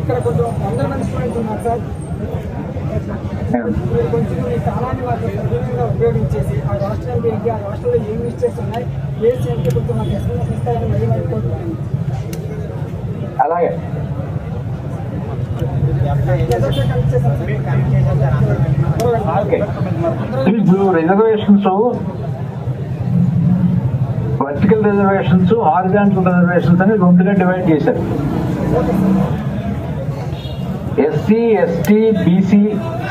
ఇక్కడ కొంచెం వందల మంది స్టూడెంట్స్ ఉన్నారు సార్. మీరు కొంచెం కాలాన్ని సద్వినియోగంగా ఉపయోగించేసి ఆ ఆ రాష్ట్రంలో ఏం మిస్టేక్స్ ఉన్నాయి కొంచెం మాకు ఇస్తారని అలాగే. ఇప్పుడు reservations vertical reservations horizontal reservations అని రెండుగా డివైడ్ చేశారు. ఎస్సీ ఎస్టీ బీసీ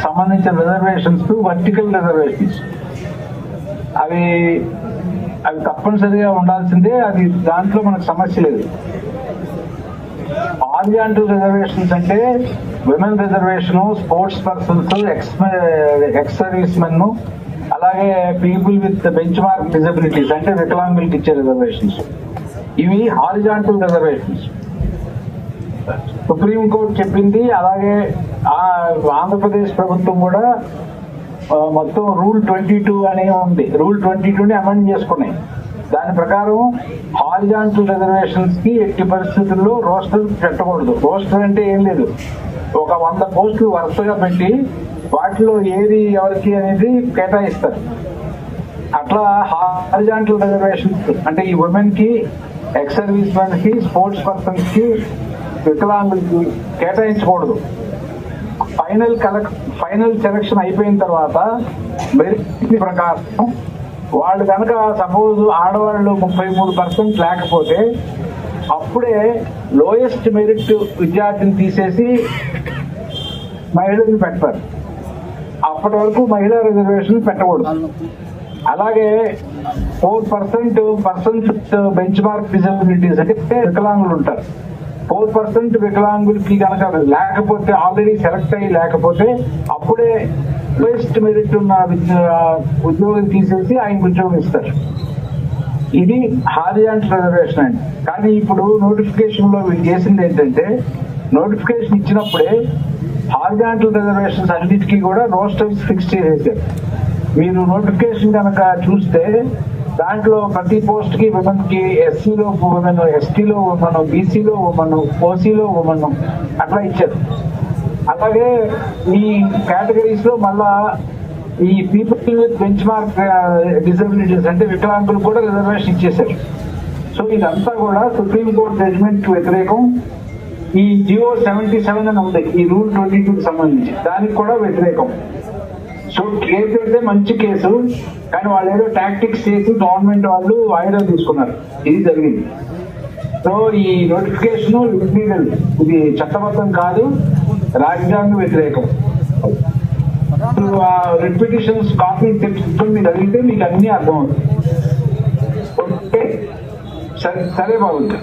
సంబంధించిన రిజర్వేషన్స్ వర్టికల్ రిజర్వేషన్స్ అవి అవి తప్పనిసరిగా ఉండాల్సిందే అది దాంట్లో మనకు సమస్య లేదు. హారిజాంటల్ రిజర్వేషన్స్ అంటే women reservation sports persons ex ex servicemen అలాగే people with benchmark disabilities అంటే వికలాంగులకి ఇచ్చే రిజర్వేషన్స్ ఇవి హారిజాంటల్ రిజర్వేషన్స్ సుప్రీంకోర్టు చెప్పింది అలాగే ఆంధ్రప్రదేశ్ ప్రభుత్వం కూడా మొత్తం రూల్ ట్వంటీ టూ అనే ఉంది. రూల్ ట్వంటీ టూని అమెండ్ చేసుకున్నాయి. దాని ప్రకారం హారిజాంటల్ రిజర్వేషన్స్కి ఎట్టి పరిస్థితుల్లో రోస్టర్ పెట్టకూడదు. రోస్టర్ అంటే ఏం లేదు. ఒక వంద పోస్టులు వరుసగా పెట్టి వాటిలో ఏది ఎవరికి అనేది కేటాయిస్తారు. అట్లా హారిజాంటల్ రిజర్వేషన్ అంటే ఈ ఉమెన్కి ఎక్స్ సర్వీస్ మెన్కి స్పోర్ట్స్ పర్సన్స్కి వికలాంగులకి కేటాయించకూడదు. ఫైనల్ కలెక్ట్ ఫైనల్ సెలక్షన్ అయిపోయిన తర్వాత మెరిట్ ప్రకారం వాళ్ళు కనుక సపోజ్ ఆడవాళ్ళు ముప్పై మూడు పర్సెంట్ లేకపోతే అప్పుడే లోయెస్ట్ మెరిట్ విద్యార్థిని తీసేసి మహిళల్ని పెడతారు. అప్పటి వరకు మహిళా రిజర్వేషన్ పెట్టకూడదు. అలాగే four percent persons benchmark disabilities అంటే వికలాంగులు ఉంటారు. ఫోర్ పర్సెంట్ వికలాంగులకి కనుక లేకపోతే ఆల్రెడీ సెలెక్ట్ అయ్యి లేకపోతే అప్పుడే బెస్ట్ మెరిట్ ఉన్న ఉద్యోగం తీసేసి ఆయనకు ఉద్యోగం ఇస్తారు. ఇది హారిజాంటల్ రిజర్వేషన్ అండి. కానీ ఇప్పుడు నోటిఫికేషన్లో వీళ్ళు చేసింది ఏంటంటే నోటిఫికేషన్ ఇచ్చినప్పుడే హారిజాంటల్ రిజర్వేషన్స్ అన్నిటికీ కూడా రోస్టర్స్ ఫిక్స్ చేసేసారు. మీరు నోటిఫికేషన్ కనుక చూస్తే దాంట్లో ప్రతి పోస్ట్కి ఉమెన్కి ఎస్సీలో ఉమెన్ ఎస్టీలో ఉమెన్ బీసీలో ఉమెన్ ఓసీలో ఉమెన్ అట్లా ఇచ్చారు. అలాగే ఈ కేటగిరీస్లో మళ్ళా ఈ people with benchmark disabilities అంటే వికలాంగులు కూడా రిజర్వేషన్ ఇచ్చేశారు. సో ఇదంతా కూడా సుప్రీం కోర్ట్ జడ్జిమెంట్ వ్యతిరేకం. ఈ జియో సెవెంటీ సెవెన్ అని ఉంది. ఈ రూల్ ట్వంటీ టూకి సంబంధించి. దానికి కూడా వ్యతిరేకం. సో కేసు అయితే మంచి కేసు. కానీ వాళ్ళు ఏదో టాక్టిక్స్ చేసి గవర్నమెంట్ వాళ్ళు వాయిదా తీసుకున్నారు. ఇది జరిగింది. సో ఈ నోటిఫికేషన్ ఇల్లీగల్ ఇది చట్టబద్ధం కాదు. రాజ్యాంగ వ్యతిరేకం. రిపిటిషన్స్ కాపీ తెచ్చుకుని మీరు అడిగితే మీకు అన్ని అర్థమవుతుంది ఓకే. సరే సరే బాగుంది